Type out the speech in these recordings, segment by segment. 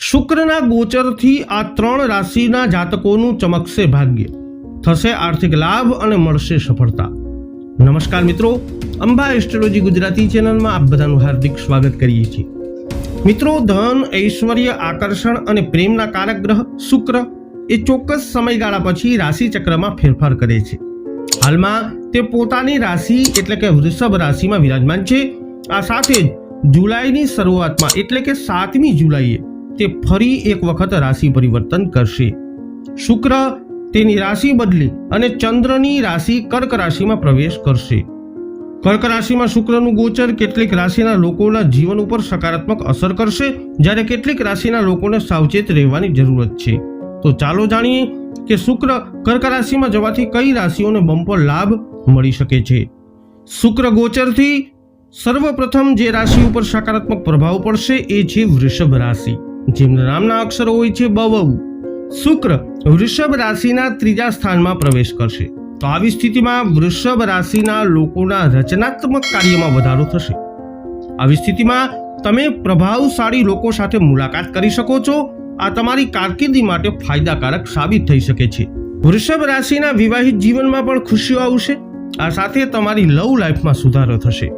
શુક્રના ગોચરથી આ ત્રણ રાશિના જાતકોનું ચમકશે ભાગ્ય. થશે આર્થિક લાભ અને મળશે સફળતા. નમસ્કાર મિત્રો, અંબા એસ્ટ્રોલોજી ગુજરાતી ચેનલમાં આપ બધાનું હાર્દિક સ્વાગત કરીએ છીએ. મિત્રો, ધન, ઐશ્વર્ય, આકર્ષણ અને પ્રેમના કારક ગ્રહ શુક્ર એ ચોક્કસ સમયગાળા પછી રાશિ ચક્રમાં ફેરફાર કરે છે. હાલમાં તે પોતાની રાશિ એટલે કે વૃષભ રાશિમાં વિરાજમાન છે. આ સાથે જ જુલાઈની શરૂઆતમાં એટલે કે સાતમી જુલાઈએ તે ફરી એક વખત રાશિ પરિવર્તન કરશે. શુક્ર તેની રાશિ બદલી અને ચંદ્રની રાશિ કર્ક રાશિમાં પ્રવેશ કરશે. કર્ક રાશિમાં શુક્રનું ગોચર કેટલીક રાશિના લોકોના જીવન ઉપર સકારાત્મક અસર કરશે, જ્યારે કેટલીક રાશિના લોકોને સાવચેત રહેવાની જરૂરત છે. તો ચાલો જાણીએ કે શુક્ર કર્ક રાશિમાં જવાથી કઈ રાશિઓને બમ્પર લાભ મળી શકે છે. શુક્ર ગોચરથી સર્વપ્રથમ જે રાશિ ઉપર સકારાત્મક પ્રભાવ પડશે એ છે વૃષભ રાશિ. જેમના નામના અક્ષરો હોય છે બવઉ શુક્ર વૃષભ રાશિના ત્રીજા સ્થાનમાં પ્રવેશ કરશે. તો આવી સ્થિતિમાં વૃષભ રાશિના લોકોના રચનાત્મક કાર્યમાં વધારો થશે. આવી સ્થિતિમાં તમે પ્રભાવશાળી લોકો સાથે મુલાકાત કરી શકો છો. આ તમારી કારકિર્દી માટે ફાયદાકારક સાબિત થઈ શકે છે. વૃષભ રાશિના વિવાહિત જીવનમાં પણ ખુશીઓ આવશે. આ સાથે તમારી લવ લાઈફમાં સુધારો થશે.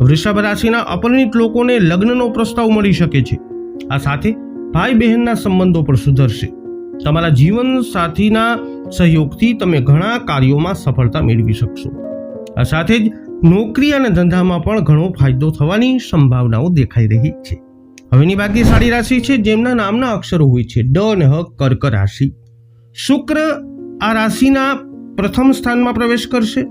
વૃષભ રાશિના અપરિણિત લોકોને લગ્નનો પ્રસ્તાવ મળી શકે છે. આ સાથે ભાઈ બહેનના સંબંધો પણ સુધરશે. તમારા જીવન સાથીના સહયોગથી તમે ઘણા કાર્યોમાં સફળતા મેળવી શકશો. આ સાથે જ નોકરી અને ધંધામાં પણ ઘણો ફાયદો થવાની સંભાવનાઓ દેખાઈ રહી છે. હવેની ભાગ્યશાળી રાશિ છે જેમના નામના અક્ષરો હોય છે, ડ અને હ, કર્ક રાશિ. શુક્ર આ રાશિના પ્રથમ સ્થાનમાં પ્રવેશ કરશે.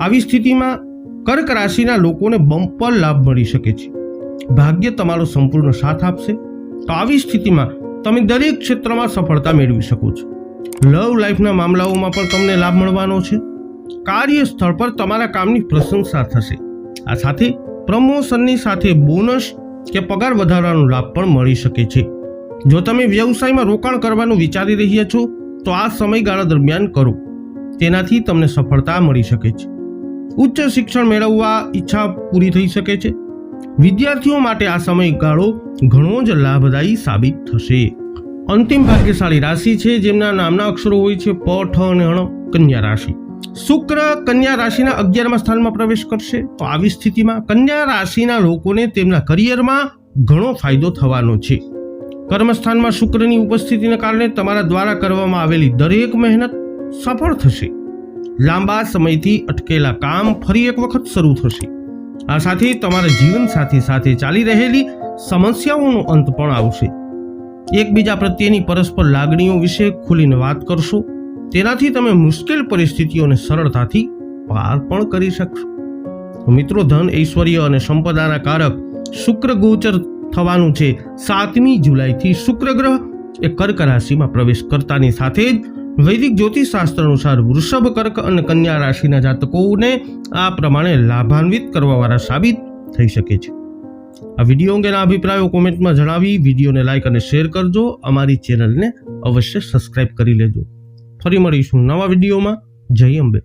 આવી સ્થિતિમાં કર્ક રાશિના લોકોને બમ્પર લાભ મળી શકે છે. ભાગ્ય તમારો સંપૂર્ણ સાથ આપશે. તો આવી સ્થિતિમાં તમે દરેક ક્ષેત્રમાં સફળતા મેળવી શકો છો. લવ લાઈફના મામલાઓમાં પણ તમને લાભ મળવાનો છે. કાર્યસ્થળ પર તમારા કામની પ્રશંસા થશે. આ સાથે પ્રમોશનની સાથે બોનસ કે પગાર વધારવાનો લાભ પણ મળી શકે છે. જો તમે વ્યવસાયમાં રોકાણ કરવાનું વિચારી રહ્યા છો, તો આ સમયગાળા દરમિયાન કરો. તેનાથી તમને સફળતા મળી શકે છે. ઉચ્ચ શિક્ષણ મેળવવા ઈચ્છા પૂરી થઈ શકે છે. વિદ્યાર્થીઓ માટે આ સમયગાળો ઘણો જ લાભદાયી સાબિત થશે. અંતિમ ભાગ્યશાળી રાશિ છે, જેમના નામના અક્ષરો હોય છે, પ, ઠ અને અણ કન્યા રાશિ. શુક્ર કન્યા રાશિના અગિયારમા સ્થાનમાં પ્રવેશ કરશે. તો આવી સ્થિતિમાં કન્યા રાશિના લોકોને તેમના કરિયરમાં ઘણો ફાયદો થવાનો છે. કર્મસ્થાનમાં શુક્રની ઉપસ્થિતિને કારણે તમારા દ્વારા કરવામાં આવેલી દરેક મહેનત સફળ થશે. લાંબા સમયથી અટકેલા કામ ફરી એક વખત શરૂ થશે. આ સાથે તમારા જીવન સાથી સાથે ચાલી રહેલી સમસ્યાઓનો અંત પણ આવશે. એકબીજા પ્રત્યેની પરસ્પર લાગણીઓ વિશે ખુલીને વાત કરશો. તેનાથી તમે મુશ્કેલ પરિસ્થિતિઓને સરળતાથી પાર પણ કરી શકશો. મિત્રો, ધન, ઐશ્વર્ય અને સંપદાના કારક શુક્ર ગોચર થવાનું છે સાતમી જુલાઈથી શુક્ર ગ્રહ. એ કર્ક રાશિમાં પ્રવેશ કરતાની સાથે જ વૈદિક જ્યોતિષશાસ્ત્ર અનુસાર વૃષભ, કર્ક અને કન્યા રાશિના જાતકોને આ પ્રમાણે લાભાન્વિત કરવાવાળા સાબિત થઈ શકે છે. આ વીડિયો અંગેના અભિપ્રાયો કોમેન્ટમાં જણાવી, વિડીયોને લાઇક અને શેર કરજો. અમારી ચેનલને અવશ્ય સબસ્ક્રાઇબ કરી લેજો. ફરી મળીશું નવા વિડીયોમાં. જય અંબે.